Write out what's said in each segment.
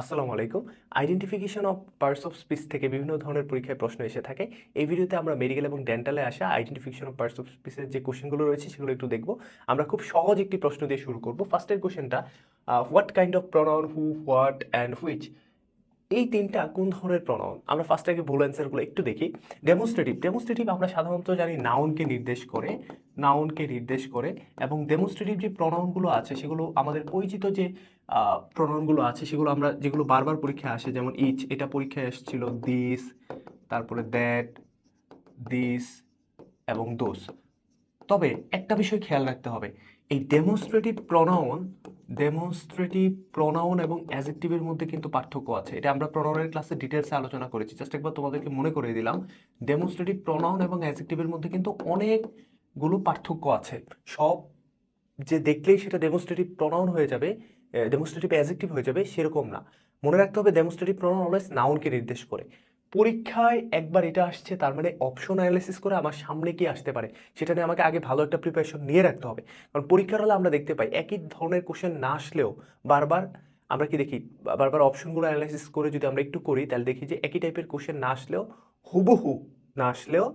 আসসালামু আলাইকুম। Identification of parts of speech থেকে বিভিন্ন ধরনের পরীক্ষায় প্রশ্ন এসে থাকে। এই ভিডিওতে আমরা মেডিকেল এবং ডেন্টালে আসা আইডেন্টিফিকেশন অফ পার্টস অফ স্পিসের যে কোশ্চেনগুলো রয়েছে সেগুলো একটু দেখব। আমরা খুব সহজ একটি প্রশ্ন দিয়ে শুরু করব। ফার্স্টের কোশ্চেনটা what kind of pronoun who what and which এই তিনটা কোন ধরনের প্রণয়ন আমরা ফার্স্ট আগে ভুল অ্যান্সারগুলো একটু দেখি। ডেমোস্ট্রেটিভ ডেমোস্ট্রেটিভ আমরা সাধারণত জানি নাউনকে নির্দেশ করে নাউনকে নির্দেশ করে এবং ডেমোস্ট্রেটিভ যে প্রণয়নগুলো আছে, সেগুলো আমাদের পরিচিত যে প্রণয়নগুলো আছে, সেগুলো আমরা, যেগুলো বারবার পরীক্ষায় আসে, যেমন ইচ এটা পরীক্ষায় এসেছিল দিস তারপরে দ্যাট দিস এবং দোস তবে একটা বিষয় খেয়াল রাখতে হবে, এই ডেমোস্ট্রেটিভ প্রনাউন ডেমনস্ট্রেটিভ প্রনাউন এবং অ্যাজেক্টিভের মধ্যে কিন্তু পার্থক্য আছে। এটা আমরা প্রনাউনের ক্লাসে ডিটেলসে আলোচনা করেছি। জাস্ট একবার তোমাদেরকে মনে করে দিলাম ডেমনস্ট্রেটিভ প্রনাউন এবং অ্যাজেক্টিভের মধ্যে কিন্তু অনেকগুলো পার্থক্য আছে। সব যে দেখলেই সেটা ডেমনস্ট্রেটিভ প্রনাউন হয়ে যাবে ডেমনস্ট্রেটিভ অ্যাজেক্টিভ হয়ে যাবে, সেরকম না। মনে রাখতে হবে ডেমনস্ট্রেটিভ প্রনাউন অলওয়েজ নাউনকে নির্দেশ করে। পরীক্ষায় একবার এটা আসছে, তার মানে অপশন অ্যানালাইসিস করে আমার সামনে কি আসতে পারে। সেটা নিয়ে আমাকে আগে ভালো একটা প্রিপারেশন নিয়ে রাখতে হবে। কারণ পরীক্ষার হলে আমরা দেখতে পাই, একই ধরনের কোশ্চেন না আসলেও বারবার আমরা কি দেখি, বারবার অপশনগুলো অ্যানালাইসিস করে যদি আমরা একটু করি, তাহলে দেখি যে একই টাইপের কোশ্চেন না আসলেও হুবহু না আসলেও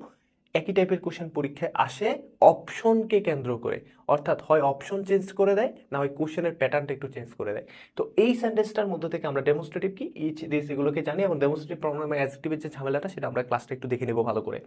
একই টাইপের কোশ্চেন পরীক্ষায় আসে অপশনকে কেন্দ্র করে। অর্থাৎ হয় অপশন চেঞ্জ করে দেয়, না হয় কোশ্চেনের প্যাটার্নটা একটু চেঞ্জ করে দেয়। তো এই সেন্টেন্সটার মধ্যে থেকে আমরা ডেমোস্ট্রেটিভ কি? ইচ দিস এগুলোকে জানি এবং ডেমনস্ট্রেটিভ প্রনাউন এবং অ্যাজেক্টিভের যে ঝামেলাটা, সেটা আমরা ক্লাসটা একটু দেখে নেব ভালো করে।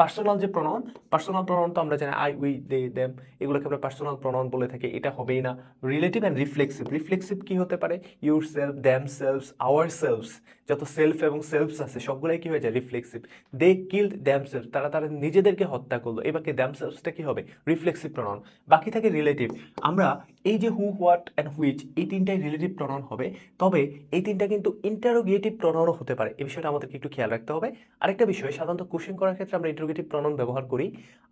পার্সোনাল যে প্রনাউন পার্সোনাল প্রনাউন তো আমরা জানি আই উই দে দেম এগুলোকে আমরা পার্সোনাল প্রনাউন বলে থাকি। এটা হবেই না। রিলেটিভ অ্যান্ড রিফ্লেক্সিভ রিফ্লেক্সিভ কি হতে পারে? Yourself themselves ourselves যত সেলফ এবং সেলফস আছে, সবগুলাই কি হয়ে যায়? Reflexive they killed themself তারা তারা নিজেদেরকে হত্যা করল। এবার কি দ্যাম সেলফসটা কি হবে? রিফ্লেক্সিভ প্রণন বাকি থাকে রিলেটিভ আমরা এই যে হু হোয়াট অ্যান্ড হুইচ এই তিনটাই রিলেটিভ প্রণন হবে। তবে এই তিনটা কিন্তু ইন্টারোগেটিভ প্রণনও হতে পারে। এই বিষয়টা আমাদেরকে একটু খেয়াল রাখতে হবে। আরেকটা বিষয়, সাধারণত কোশ্চেন করার ক্ষেত্রে আমরা ইন্টারোগেটিভ প্রণন ব্যবহার করি।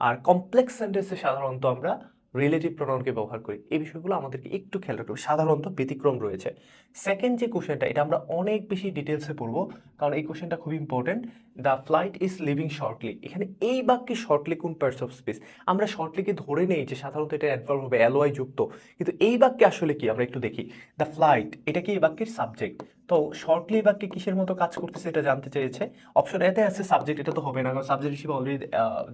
আর কমপ্লেক্স সেন্টেন্সে সাধারণত আমরা রিলেটিভ প্রনাউনকে ব্যবহার করি। এই বিষয়গুলো আমাদেরকে একটু খেয়াল রাখতে হবে। সাধারণত ব্যতিক্রম রয়েছে। সেকেন্ড যে কোশ্চেনটা এটা আমরা অনেক বেশি ডিটেলসে পড়ব, কারণ এই কোশ্চেনটা খুব important the flight is leaving shortly এখানে এই বাক্যে শর্টলি কোন পার্টস অফ স্পেস আমরা শর্টলিকে ধরে নেই যে সাধারণত এটা অ্যাডভার্ব হবে অ্যালোয়াই যুক্ত। কিন্তু এই বাক্যে আসলে কি? আমরা একটু দেখি। দ্য ফ্লাইট এটা কি এই বাক্যের সাবজেক্ট তো শর্টলি বাক্যে কিসের মতো কাজ করতেছে এটা জানতে চেয়েছে। অপশন এতে আছে সাবজেক্ট এটা তো হবে না, কারণ সাবজেক্ট হিসেবে অলরেডি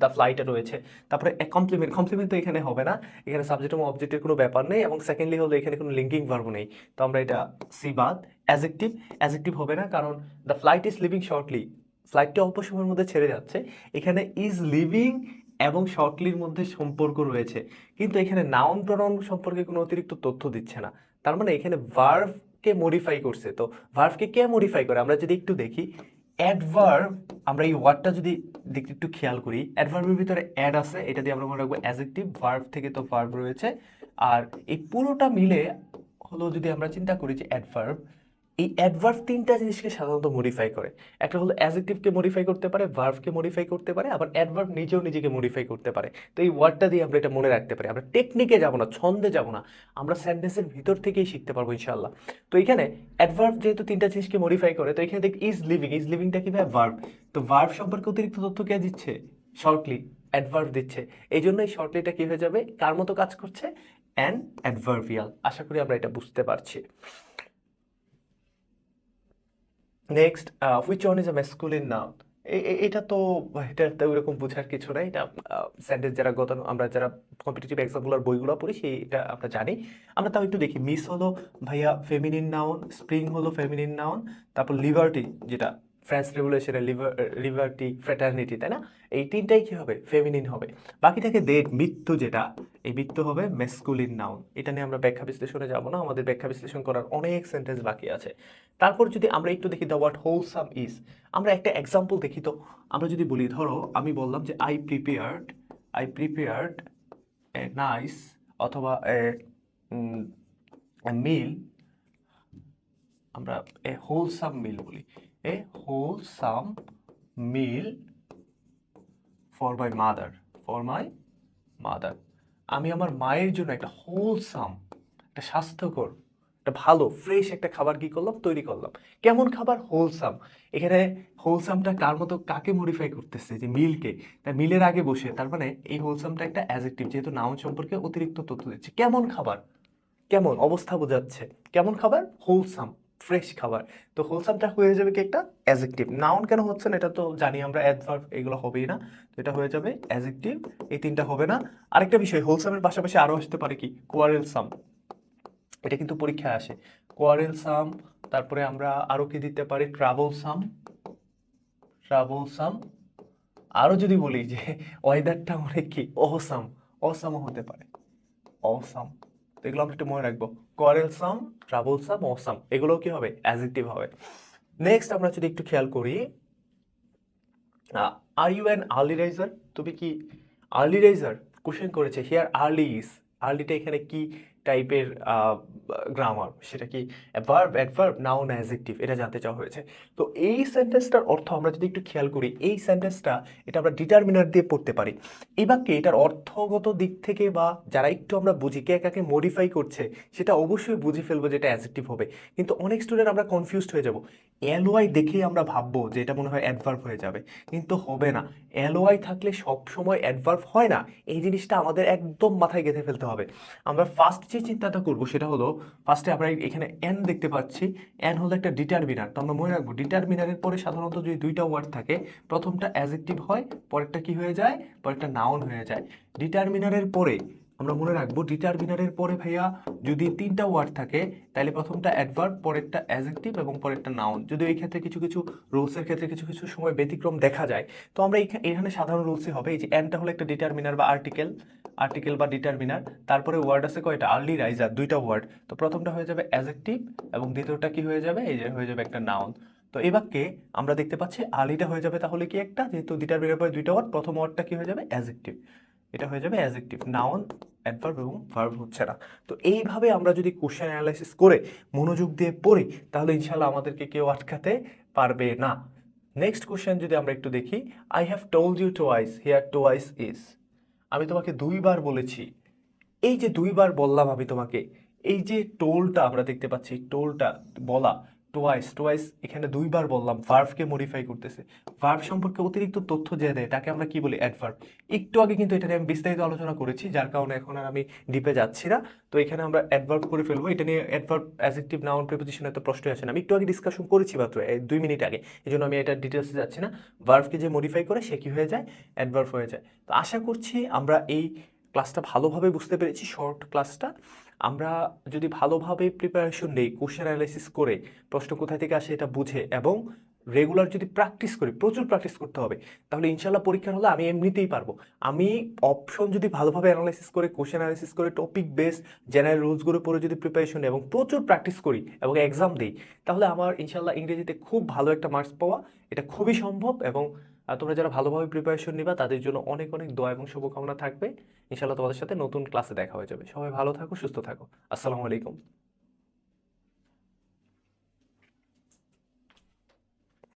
দ্য ফ্লাইটে রয়েছে। তারপরে কমপ্লিমেন্ট কমপ্লিমেন্ট তো এখানে হবে না। এখানে সাবজেক্ট এবং অবজেক্টের কোনো ব্যাপার নেই এবং সেকেন্ডলি হলো এখানে কোনো লিঙ্কিং ভার্ব নেই। তো আমরা এটা সি বাদ। অ্যাজেক্টিভ অ্যাজেক্টিভ হবে না, কারণ the flight is leaving shortly ফ্লাইটটি অল্প সময়ের মধ্যে ছেড়ে যাচ্ছে। এখানে ইজ লিভিং এবং শর্টলির মধ্যে সম্পর্ক রয়েছে। কিন্তু এখানে নাউন প্রনাউন সম্পর্কে কোনো অতিরিক্ত তথ্য দিচ্ছে না। তার মানে এখানে ভার্ভকে মডিফাই করছে? তো ভার্ভকে কে মডিফাই করে? আমরা যদি একটু দেখি অ্যাডভার্ব আমরা এই ওয়ার্ডটা যদি দেখতে একটু খেয়াল করি অ্যাডভার্বের ভিতরে অ্যাড আছে, এটা দিয়ে আমরা মনে রাখব অ্যাজেক্টিভ ভার্ভ থেকে তো ভার্ভ রয়েছে। আর এই পুরোটা মিলে হলো যদি আমরা চিন্তা করি যে অ্যাডভার্ব এই অ্যাডভার্ভ তিনটা জিনিসকে সাধারণত মডিফাই করে। একটা হলো অ্যাজেক্টিভকে মডিফাই করতে পারে ভার্ভকে মডিফাই করতে পারে, আবার অ্যাডভার্ভ নিজেও নিজেকে মডিফাই করতে পারে। তো এই ওয়ার্ডটা দিয়ে আমরা এটা মনে রাখতে পারি। আমরা টেকনিকে যাব না, ছন্দে যাব না। আমরা সেন্টেন্সের ভিতর থেকেই শিখতে পারব ইনশাল্লাহ তো এখানে অ্যাডভার্ভ যেহেতু তিনটা জিনিসকে মডিফাই করে, তো এখানে দেখ ইজ লিভিং ইজ লিভিংটা কি ভার্ব তো ভার্ভ সম্পর্কে অতিরিক্ত তথ্য কে দিচ্ছে? শর্টলি অ্যাডভার্ভ দিচ্ছে। এই জন্য এই শর্টলিটা কী হয়ে যাবে? কার মতো কাজ করছে? অ্যান অ্যাডভার্ভিয়াল আশা করি আমরা এটা বুঝতে পারছি। Next which one is a masculine noun এটা তো এটা তো ওইরকম বোঝার কিছু নাই। এটা সেন্টেন্স যারা গত আমরা যারা কম্পিটিটিভ এক্সামগুলোর বইগুলো পড়ি, সেইটা আমরা জানি। আমরা তাও একটু দেখি। মিস হলো ভাইয়া ফেমিনিন নাউন স্প্রিং হলো ফেমিনিন নাউন তারপর লিবার্টি যেটা ফ্রেঞ্চ রেভলিউশনের লিভার লিবার্টি ফ্র্যাটার্নিটি তাই না? এই তিনটাই কী হবে? ফেমিনিন হবে। বাকি থাকে ডেট মৃত্যু যেটা এই মৃত্যু হবে মেসকুলিন নাউন এটা নিয়ে আমরা ব্যাখ্যা বিশ্লেষণে যাব না, আমাদের ব্যাখ্যা বিশ্লেষণ করার অনেক সেন্টেন্স বাকি আছে। তারপর যদি আমরা একটু দেখি দ্য ওয়ার্ড হোলসাম ইজ আমরা একটা এক্সাম্পল দেখি তো, আমরা যদি বলি, ধরো আমি বললাম যে I prepared I prepared a nice অথবা এ মিল আমরা এ হোলসাম মিল বলি। A wholesome meal for my mother for my mother আমি আমার মায়ের জন্য একটা হোলসাম একটা স্বাস্থ্যকর, একটা ভালো ফ্রেশ একটা খাবার কি করলাম? তৈরি করলাম। কেমন খাবার? হোলসাম এখানে হোলসামটা কার মতো, কাকে মডিফাই করতেছে? যে মিলকে। তাই মিলের আগে বসে, তার মানে এই হোলসামটা একটা অ্যাজেক্টিভ যেহেতু নাউন সম্পর্কে অতিরিক্ত তথ্য দিচ্ছে। কেমন খাবার? কেমন? অবস্থা বোঝাচ্ছে। কেমন খাবার? হোলসাম ফ্রেশ খাবার। তো হোলসামটা হয়ে যাবে কি একটা অ্যাজেক্টিভ নাউন কেন হচ্ছে না, এটা তো জানি আমরা অ্যাডভার্ব এগুলো হবেই না। তো এটা হয়ে যাবে অ্যাজেক্টিভ এই তিনটা হবে না। আরেকটা বিষয় হোলসামের পাশাপাশি আরও আসতে পারে কি? কোয়ারেল সাম এটা কিন্তু পরীক্ষায় আসে। কোয়ারেল সাম তারপরে আমরা আরও কি দিতে পারি? ট্রাভেল সাম ট্রাভেল সাম আরও যদি বলি যে ওয়েদারটা অনেক কি? অসাম অসামও হতে পারে। অসাম তো এগুলো আমরা একটু মনে রাখব। Quarrel some travel some awesome এগুলো কি হবে? অ্যাজেক্টিভ হবে। নেক্সট আমরা যদি একটু খেয়াল করি are you an early riser তুমি কি আর্লি রাইজার কোশ্চেন করেছে হিয়ার আর্লি ইস আর্লিটা এখানে কি টাইপের গ্রামার সেটা কি ভার্ব অ্যাডভার্ব নাউন অ্যাজেক্টিভ এটা জানতে চাওয়া হয়েছে। তো এই সেন্টেন্সটার অর্থ আমরা যদি একটু খেয়াল করি, এই সেন্টেন্সটা এটা আমরা ডিটারমিনার দিয়ে পড়তে পারি। এই বাক্যে এটার অর্থগত দিক থেকে বা যারা একটু আমরা বুঝি, কে কাকে মডিফাই করছে, সেটা অবশ্যই বুঝে ফেলব যেটা অ্যাজেক্টিভ হবে। কিন্তু অনেক স্টুডেন্ট আমরা কনফিউজড হয়ে যাব। এলওয়াই দেখেই আমরা ভাববো যে এটা মনে হয় অ্যাডভার্ব হয়ে যাবে। কিন্তু হবে না। এলওয়াই থাকলে সব সময় অ্যাডভার্ব হয় না। এই জিনিসটা আমাদের একদম মাথায় গেঁথে ফেলতে হবে। আমরা ফার্স্ট যে চিন্তাটা করব, সেটা হলো ফার্স্টে আমরা এখানে এন দেখতে পাচ্ছি। এন হলো একটা ডিটারমিনার তো আমরা মনে রাখব ডিটারমিনারের পরে সাধারণত যদি দুইটা ওয়ার্ড থাকে, প্রথমটা অ্যাজেক্টিভ হয়, পরেরটা কি হয়ে যায়? পরেরটা নাউন হয়ে যায়। ডিটারমিনারের পরে আমরা মনে রাখব ডিটারমিনারের পরে ভাইয়া যদি তিনটা ওয়ার্ড থাকে তাহলে প্রথমটা অ্যাডভার্ব পরেরটা অ্যাজেক্টিভ এবং পরেরটা নাউন যদি এই ক্ষেত্রে কিছু কিছু রুলসের ক্ষেত্রে কিছু কিছু সময় ব্যতিক্রম দেখা যায়, তো আমরা এখা- এখানে সাধারণ রুলসে হবে। এই যে এনটা হলো একটা ডিটারমিনার বা আর্টিকেল আর্টিকেল বা ডিটারমিনার তারপরে ওয়ার্ড আছে কয়টা? আর্লি রাইজার দুইটা ওয়ার্ড তো প্রথমটা হয়ে যাবে অ্যাজেক্টিভ এবং দ্বিতীয়টা কি হয়ে যাবে? এই যে হয়ে যাবে একটা নাউন তো এই বাক্যে আমরা দেখতে পাচ্ছি আর্লিটা হয়ে যাবে তাহলে কি একটা? যেহেতু ডিটারমিনার পরে দুইটা ওয়ার্ড প্রথম ওয়ার্ডটা কি হয়ে যাবে? অ্যাজেক্টিভ এটা হয়ে যাবে অ্যাজেক্টিভ নাউন অ্যাডভার্ব এবং ভার্ব হচ্ছে না। তো এইভাবে আমরা যদি কোশ্চেন অ্যানালাইসিস করে মনোযোগ দিয়ে পড়ি, তাহলে ইনশাল্লাহ আমাদেরকে কেউ আটকাতে পারবে না। নেক্সট কোশ্চেন যদি আমরা একটু দেখি I have told you twice here twice is আমি তোমাকে দুইবার বলেছি। এই যে দুইবার বললাম আমি তোমাকে, এই যে টোলটা আমরা দেখতে পাচ্ছি, টোলটা বলা টোয়াইস টোয়াইস এখানে দুইবার বললাম ভার্ভকে মডিফাই করতেছে। ভার্ভ সম্পর্কে অতিরিক্ত তথ্য যে দেয়, তাকে আমরা কি বলি? অ্যাডভার্ব একটু আগে কিন্তু এটা নিয়ে আমি বিস্তারিত আলোচনা করেছি, যার কারণে এখন আর আমি ডিপে যাচ্ছি না। তো এখানে আমরা অ্যাডভার্ব করে ফেলব। এটা নিয়ে অ্যাডভার্ব অ্যাজেক্টিভ নাউন প্রিপোজিশনে তো প্রশ্নই আসে না। আমি একটু আগে ডিসকাশন করেছি মাত্র দুই মিনিট আগে। এই জন্য আমি এটা ডিটেলসে যাচ্ছি না। ভার্ভকে যে মডিফাই করে, সে কি হয়ে যায়? অ্যাডভার্ভ হয়ে যায়। তো আশা করছি আমরা এই ক্লাসটা ভালোভাবে বুঝতে পেরেছি শর্ট ক্লাসটা আমরা যদি ভালোভাবে প্রিপারেশন নেই কোশ্চেন অ্যানালাইসিস করে প্রশ্ন কোথায় থেকে আসে এটা বুঝে এবং রেগুলার যদি প্র্যাকটিস করি, প্রচুর প্র্যাকটিস করতে হবে, তাহলে ইনশাল্লাহ পরীক্ষার হলে আমি এমনিতেই পারব। আমি অপশন যদি ভালোভাবে অ্যানালাইসিস করে কোশ্চেন অ্যানালাইসিস করে টপিক বেস জেনারেল রুলসগুলো পরে যদি প্রিপারেশন এবং প্রচুর প্র্যাকটিস করি এবং এক্সাম দিই, তাহলে আমার ইনশাল্লাহ ইংরেজিতে খুব ভালো একটা মার্কস পাওয়া, এটা খুবই সম্ভব এবং আহ, তোমরা যারা ভালোভাবে প্রিপারেশন নিবা তাদের জন্য অনেক অনেক দোয়া এবং শুভকামনা থাকবে। ইনশাল্লাহ তোমাদের সাথে নতুন ক্লাসে দেখা হয়ে যাবে। সবাই ভালো থাকো সুস্থ থাকো। আসসালামু আলাইকুম।